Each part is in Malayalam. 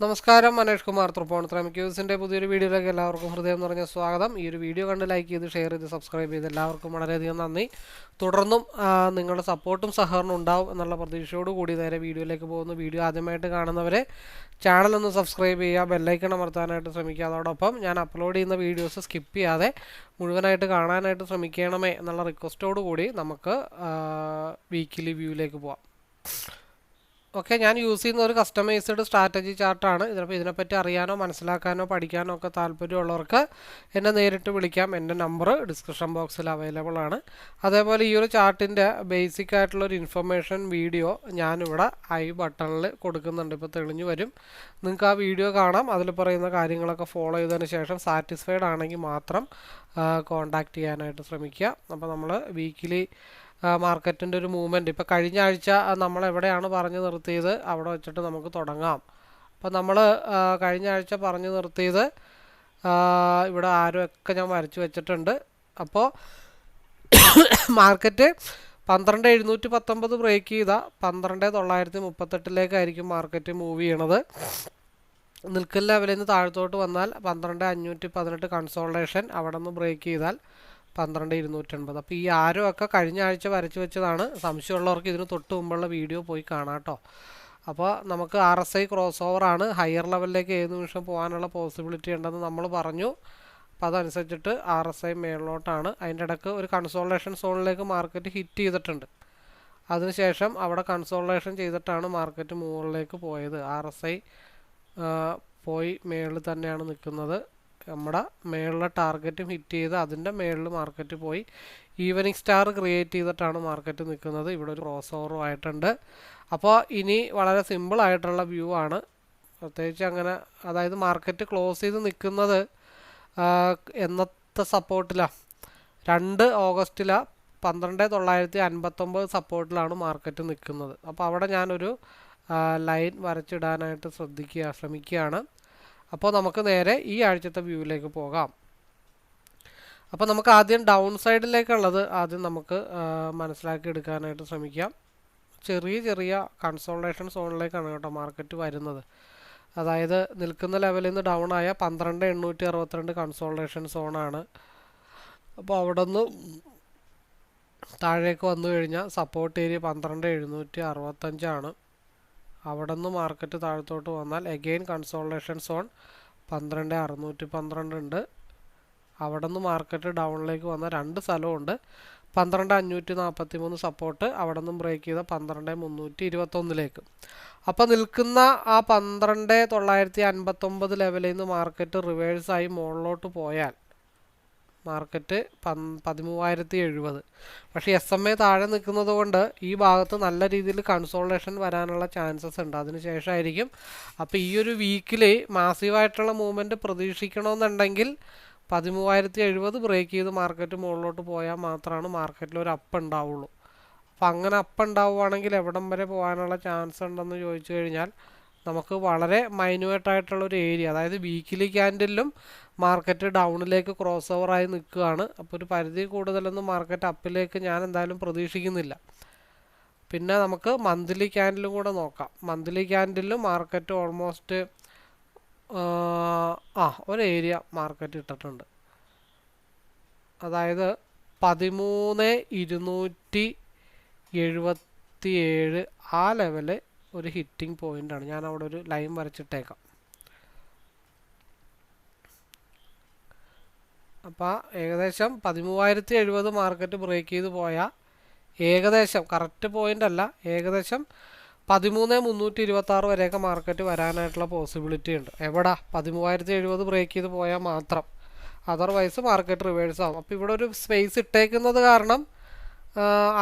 നമസ്കാരം മനേഷ് കുമാർ തൃപ്പോണത്ര ക്യൂസിന്റെ പുതിയൊരു വീഡിയോയിലേക്ക് എല്ലാവർക്കും ഹൃദയം നിറഞ്ഞ സ്വാഗതം. ഈ ഒരു വീഡിയോ കണ്ട് ലൈക്ക് ചെയ്ത് ഷെയർ ചെയ്ത് സബ്സ്ക്രൈബ് ചെയ്ത് എല്ലാവർക്കും വളരെയധികം നന്ദി. തുടർന്നും നിങ്ങളുടെ സപ്പോർട്ടും സഹകരണം ഉണ്ടാവും എന്നുള്ള പ്രതീക്ഷയോട് കൂടി നേരെ വീഡിയോയിലേക്ക് പോകുന്നു. വീഡിയോ ആദ്യമായിട്ട് കാണുന്നവരെ ചാനൽ ഒന്ന് സബ്സ്ക്രൈബ് ചെയ്യുക ബെല്ലൈക്കൺ അമർത്താനായിട്ട് ശ്രമിക്കുക. അതോടൊപ്പം ഞാൻ അപ്ലോഡ് ചെയ്യുന്ന വീഡിയോസ് സ്കിപ്പ് ചെയ്യാതെ മുഴുവനായിട്ട് കാണാനായിട്ട് ശ്രമിക്കണമേ എന്നുള്ള റിക്വസ്റ്റോടുകൂടി നമുക്ക് വീക്കിലി വ്യൂവിലേക്ക് പോവാം. ഓക്കെ ഞാൻ യൂസ് ചെയ്യുന്ന ഒരു കസ്റ്റമൈസ്ഡ് സ്ട്രാറ്റജി ചാർട്ടാണ് ഇതിനപ്പോൾ ഇതിനെപ്പറ്റി അറിയാനോ മനസ്സിലാക്കാനോ പഠിക്കാനോ ഒക്കെ താല്പര്യമുള്ളവർക്ക് എന്നെ നേരിട്ട് വിളിക്കാം. എന്റെ നമ്പർ ഡിസ്ക്രിപ്ഷൻ ബോക്സിൽ അവൈലബിൾ ആണ്. അതേപോലെ ഈ ഒരു ചാർട്ടിന്റെ ബേസിക് ആയിട്ടുള്ളൊരു ഇൻഫർമേഷൻ വീഡിയോ ഞാനിവിടെ ഐ ബട്ടണിൽ കൊടുക്കുന്നുണ്ട്. ഇപ്പോൾ തെളിഞ്ഞു വരും. നിങ്ങൾക്ക് ആ വീഡിയോ കാണാം. അതിൽ പറയുന്ന കാര്യങ്ങളൊക്കെ ഫോളോ ചെയ്തതിന് ശേഷം സാറ്റിസ്ഫൈഡ് ആണെങ്കിൽ മാത്രം കോണ്ടാക്ട് ചെയ്യാനായിട്ട് ശ്രമിക്കുക. അപ്പോൾ നമ്മൾ വീക്കിലി മാർക്കറ്റിന്റെ ഒരു മൂവ്മെന്റ് ഇപ്പോൾ കഴിഞ്ഞ ആഴ്ച നമ്മൾ എവിടെയാണ് പറഞ്ഞു നിർത്തിയത്? അവിടെ വെച്ചിട്ട് നമുക്ക് തുടങ്ങാം. അപ്പോൾ നമ്മൾ കഴിഞ്ഞ ആഴ്ച പറഞ്ഞു നിർത്തിയത് ഇവിടെ ആരും ഒക്കെ ഞാൻ വരച്ചു വെച്ചിട്ടുണ്ട്. അപ്പോൾ മാർക്കറ്റ് പന്ത്രണ്ട് എഴുന്നൂറ്റി പത്തൊമ്പത് ബ്രേക്ക് ചെയ്ത പന്ത്രണ്ട് തൊള്ളായിരത്തി മുപ്പത്തെട്ടിലേക്കായിരിക്കും മാർക്കറ്റ് മൂവ് ചെയ്യണത്. നിൽക്കൽ ലെവലിൽ നിന്ന് താഴത്തോട്ട് വന്നാൽ പന്ത്രണ്ട് അഞ്ഞൂറ്റി പതിനെട്ട് കൺസോൾട്ടേഷൻ അവിടെ നിന്ന് ബ്രേക്ക് ചെയ്താൽ പന്ത്രണ്ട് ഇരുന്നൂറ്റൻപത്. അപ്പോൾ ഈ ആരോ ഒക്കെ കഴിഞ്ഞ ആഴ്ച വരച്ചു വെച്ചതാണ്. സംശയമുള്ളവർക്ക് ഇതിന് തൊട്ട് മുമ്പുള്ള വീഡിയോ പോയി കാണാം അപ്പോൾ നമുക്ക് ആർ എസ് ഐ ക്രോസ് ഓവറാണ് ഹയർ ലെവലിലേക്ക് ഏത് നിമിഷം പോകാനുള്ള പോസിബിലിറ്റി ഉണ്ടെന്ന് നമ്മൾ പറഞ്ഞു. അപ്പോൾ അതനുസരിച്ചിട്ട് ആർ എസ് ഐ മേളിലോട്ടാണ്. അതിന്റെ ഇടയ്ക്ക് ഒരു കൺസോൾട്ടേഷൻ സോണിലേക്ക് മാർക്കറ്റ് ഹിറ്റ് ചെയ്തിട്ടുണ്ട്. അതിനുശേഷം അവിടെ കൺസോൾട്ടേഷൻ ചെയ്തിട്ടാണ് മാർക്കറ്റ് മുകളിലേക്ക് പോയത്. ആർ എസ് ഐ പോയി മേളിൽ തന്നെയാണ് നിൽക്കുന്നത്. നമ്മുടെ മേളിലെ ടാർഗറ്റും ഹിറ്റ് ചെയ്ത് അതിന്റെ മേളിൽ മാർക്കറ്റ് പോയി. ഈവനിങ് സ്റ്റാർ ക്രിയേറ്റ് ചെയ്തിട്ടാണ് മാർക്കറ്റ് നിൽക്കുന്നത്. ഇവിടെ ഒരു ക്രോസ് ഓവറും ആയിട്ടുണ്ട്. അപ്പോൾ ഇനി വളരെ സിമ്പിൾ ആയിട്ടുള്ള വ്യൂ ആണ്. പ്രത്യേകിച്ച് അങ്ങനെ അതായത് മാർക്കറ്റ് ക്ലോസ് ചെയ്ത് നിൽക്കുന്നത് എന്നത്തെ സപ്പോർട്ടിലാണ് രണ്ട് ഓഗസ്റ്റിലാണ് പന്ത്രണ്ട് തൊള്ളായിരത്തി അൻപത്തൊമ്പത് സപ്പോർട്ടിലാണ് മാർക്കറ്റ് നിൽക്കുന്നത്. അപ്പോൾ അവിടെ ഞാനൊരു ലൈൻ വരച്ചിടാനായിട്ട് ശ്രദ്ധിക്കുക ശ്രമിക്കുകയാണ്. അപ്പോൾ നമുക്ക് നേരെ ഈ ആഴ്ചത്തെ വ്യൂവിലേക്ക് പോകാം. അപ്പോൾ നമുക്ക് ആദ്യം ഡൗൺ സൈഡിലേക്കുള്ളത് ആദ്യം നമുക്ക് മനസ്സിലാക്കി എടുക്കാനായിട്ട് ശ്രമിക്കാം. ചെറിയ ചെറിയ കൺസോൾട്ടേഷൻ സോണിലേക്കാണ് കേട്ടോ മാർക്കറ്റ് വരുന്നത്. അതായത് നിൽക്കുന്ന ലെവലിൽ നിന്ന് ഡൗൺ ആയ പന്ത്രണ്ട് എണ്ണൂറ്റി അറുപത്തിരണ്ട് കൺസോൾട്ടേഷൻ സോണാണ് അപ്പോൾ അവിടെ നിന്ന് താഴേക്ക് വന്നു കഴിഞ്ഞാൽ സപ്പോർട്ട് ഏരിയ പന്ത്രണ്ട് എഴുന്നൂറ്റി അറുപത്തഞ്ചാണ് അവിടെ നിന്ന് മാർക്കറ്റ് താഴത്തോട്ട് വന്നാൽ എഗെയിൻ കൺസോൾട്ടേഷൻ സോൺ പന്ത്രണ്ട് അറുന്നൂറ്റി പന്ത്രണ്ട് ഉണ്ട്. അവിടെ നിന്ന് മാർക്കറ്റ് ഡൗണിലേക്ക് വന്ന രണ്ട് സ്ഥലമുണ്ട് പന്ത്രണ്ട് അഞ്ഞൂറ്റി നാൽപ്പത്തി മൂന്ന് സപ്പോർട്ട് അവിടെ നിന്നും ബ്രേക്ക് ചെയ്ത പന്ത്രണ്ട് മുന്നൂറ്റി ഇരുപത്തൊന്നിലേക്ക് അപ്പോൾ നിൽക്കുന്ന ആ പന്ത്രണ്ട് തൊള്ളായിരത്തി അൻപത്തൊമ്പത് ലെവലിൽ നിന്ന് മാർക്കറ്റ് റിവേഴ്സായി മുകളിലോട്ട് പോയാൽ മാർക്കറ്റ് പതിമൂവായിരത്തി എഴുപത് പക്ഷേ എസ് എം എ താഴെ നിൽക്കുന്നത് കൊണ്ട് ഈ ഭാഗത്ത് നല്ല രീതിയിൽ കൺസോൾട്ടേഷൻ വരാനുള്ള ചാൻസസ് ഉണ്ട്. അതിനുശേഷമായിരിക്കും അപ്പോൾ ഈ ഒരു വീക്കിൽ മാസീവായിട്ടുള്ള മൂവ്മെന്റ് പ്രതീക്ഷിക്കണമെന്നുണ്ടെങ്കിൽ പതിമൂവായിരത്തി എഴുപത് ബ്രേക്ക് ചെയ്ത് മാർക്കറ്റ് മുകളിലോട്ട് പോയാൽ മാത്രമാണ് മാർക്കറ്റിൽ ഒരു അപ്പ് ഉണ്ടാവുള്ളൂ. അപ്പം അങ്ങനെ അപ്പ് ഉണ്ടാവുകയാണെങ്കിൽ എവിടം വരെ പോകാനുള്ള ചാൻസ് ഉണ്ടെന്ന് ചോദിച്ചു കഴിഞ്ഞാൽ നമുക്ക് വളരെ മൈന്യൂട്ട് ആയിട്ടുള്ള ഒരു ഏരിയ അതായത് വീക്കിലി ക്യാൻഡിലും മാർക്കറ്റ് ഡൗണിലേക്ക് ക്രോസ് ആയി നിൽക്കുകയാണ്. അപ്പോൾ ഒരു പരിധി കൂടുതലൊന്നും മാർക്കറ്റ് അപ്പിലേക്ക് ഞാൻ എന്തായാലും പ്രതീക്ഷിക്കുന്നില്ല. പിന്നെ നമുക്ക് മന്ത്ലി ക്യാൻഡിലും കൂടെ നോക്കാം. മന്ത്ലി ക്യാൻഡിലും മാർക്കറ്റ് ഓൾമോസ്റ്റ് ആ ഒരു ഏരിയ മാർക്കറ്റ് ഇട്ടിട്ടുണ്ട്. അതായത് പതിമൂന്ന് ഇരുന്നൂറ്റി എഴുപത്തി ഏഴ് ആ ലെവൽ ഒരു ഹിറ്റിംഗ് പോയിന്റാണ് ഞാൻ അവിടെ ഒരു ലൈൻ വരച്ചിട്ടേക്കാം. അപ്പോൾ ഏകദേശം പതിമൂവായിരത്തി എഴുപത് മാർക്കറ്റ് ബ്രേക്ക് ചെയ്ത് പോയാൽ ഏകദേശം കറക്റ്റ് പോയിന്റ് അല്ല ഏകദേശം പതിമൂന്ന് മുന്നൂറ്റി ഇരുപത്തി ആറ് വരെയൊക്കെ മാർക്കറ്റ് വരാനായിട്ടുള്ള പോസിബിലിറ്റി ഉണ്ട്. എവിടാ? പതിമൂവായിരത്തി എഴുപത് ബ്രേക്ക് ചെയ്ത് പോയാൽ മാത്രം. അതർവൈസ് മാർക്കറ്റ് റിവേഴ്സ് ആവും. അപ്പോൾ ഇവിടെ ഒരു സ്പേസ് ഇട്ടേക്കുന്നത് കാരണം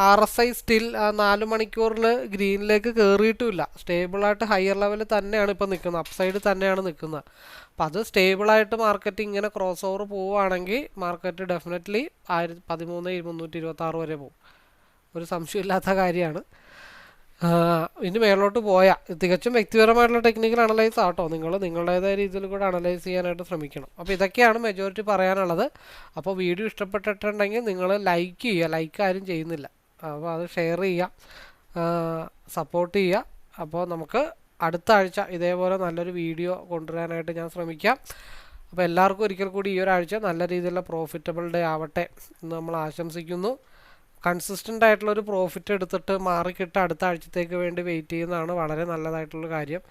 ആർ എസ് ഐ സ്റ്റിൽ നാല് മണിക്കൂറിൽ ഗ്രീനിലേക്ക് കയറിയിട്ടുമില്ല സ്റ്റേബിളായിട്ട് ഹയർ ലെവലിൽ തന്നെയാണ് ഇപ്പോൾ നിൽക്കുന്നത്. അപ്സൈഡ് തന്നെയാണ് നിൽക്കുന്നത്. അപ്പോൾ അത് സ്റ്റേബിളായിട്ട് മാർക്കറ്റ് ഇങ്ങനെ ക്രോസ് ഓവർ പോവുകയാണെങ്കിൽ മാർക്കറ്റ് ഡെഫിനറ്റ്ലി ആയിരത്തി പതിമൂന്ന് മുന്നൂറ്റി ഇരുപത്താറ് വരെ പോകും. ഒരു സംശയമില്ലാത്ത കാര്യമാണ്. ഇനി മേളോട്ട് പോയാൽ തികച്ചും വ്യക്തിപരമായിട്ടുള്ള ടെക്നിക്കൽ അനലൈസ് ആട്ടോ. നിങ്ങൾ നിങ്ങളുടേതായ രീതിയിൽ കൂടെ അനലൈസ് ചെയ്യാനായിട്ട് ശ്രമിക്കണം. അപ്പോൾ ഇതൊക്കെയാണ് മെജോറിറ്റി പറയാനുള്ളത്. അപ്പോൾ വീഡിയോ ഇഷ്ടപ്പെട്ടിട്ടുണ്ടെങ്കിൽ നിങ്ങൾ ലൈക്ക് ചെയ്യുക. ലൈക്ക് ആരും ചെയ്യുന്നില്ല. അപ്പോൾ അത് ഷെയർ ചെയ്യുക. സപ്പോർട്ട് ചെയ്യുക. അപ്പോൾ നമുക്ക് അടുത്ത ആഴ്ച ഇതേപോലെ നല്ലൊരു വീഡിയോ കൊണ്ടുവരാനായിട്ട് ഞാൻ ശ്രമിക്കാം. അപ്പോൾ എല്ലാവർക്കും ഒരിക്കൽ കൂടി ഈ ഒരാഴ്ച നല്ല രീതിയിലുള്ള പ്രോഫിറ്റബിൾ ഡേ ആവട്ടെ എന്ന് നമ്മൾ ആശംസിക്കുന്നു. കൺസിസ്റ്റന്റ് ആയിട്ടുള്ള ഒരു പ്രോഫിറ്റ് എടുത്തിട്ട് മാറിക്കിട്ട് അടുത്ത ആഴ്ചത്തേക്ക് വേണ്ടി വെയിറ്റ് ചെയ്യുന്നതാണ് വളരെ നല്ലതായിട്ടുള്ള കാര്യം.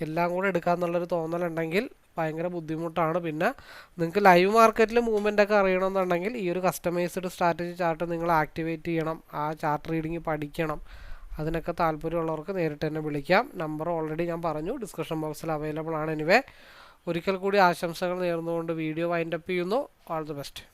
എല്ലാം കൂടെ എടുക്കാമെന്നുള്ളൊരു തോന്നലുണ്ടെങ്കിൽ ഭയങ്കര ബുദ്ധിമുട്ടാണ്. പിന്നെ നിങ്ങൾക്ക് ലൈവ് മാർക്കറ്റിൽ മൂവ്മെന്റ് ഒക്കെ അറിയണമെന്നുണ്ടെങ്കിൽ ഈ ഒരു കസ്റ്റമൈസ്ഡ് സ്ട്രാറ്റജി ചാർട്ട് നിങ്ങൾ ആക്ടിവേറ്റ് ചെയ്യണം. ആ ചാർട്ട് റീഡിങ് പഠിക്കണം. അതിനൊക്കെ താല്പര്യമുള്ളവർക്ക് നേരിട്ട് തന്നെ വിളിക്കാം. നമ്പർ ഓൾറെഡി ഞാൻ പറഞ്ഞു. ഡിസ്കഷൻ ബോക്സിൽ അവൈലബിൾ ആണ്. എനിവേ ഒരിക്കൽ കൂടി ആശംസകൾ നേർന്നുകൊണ്ട് വീഡിയോ വൈൻഡപ്പ് ചെയ്യുന്നു. All the best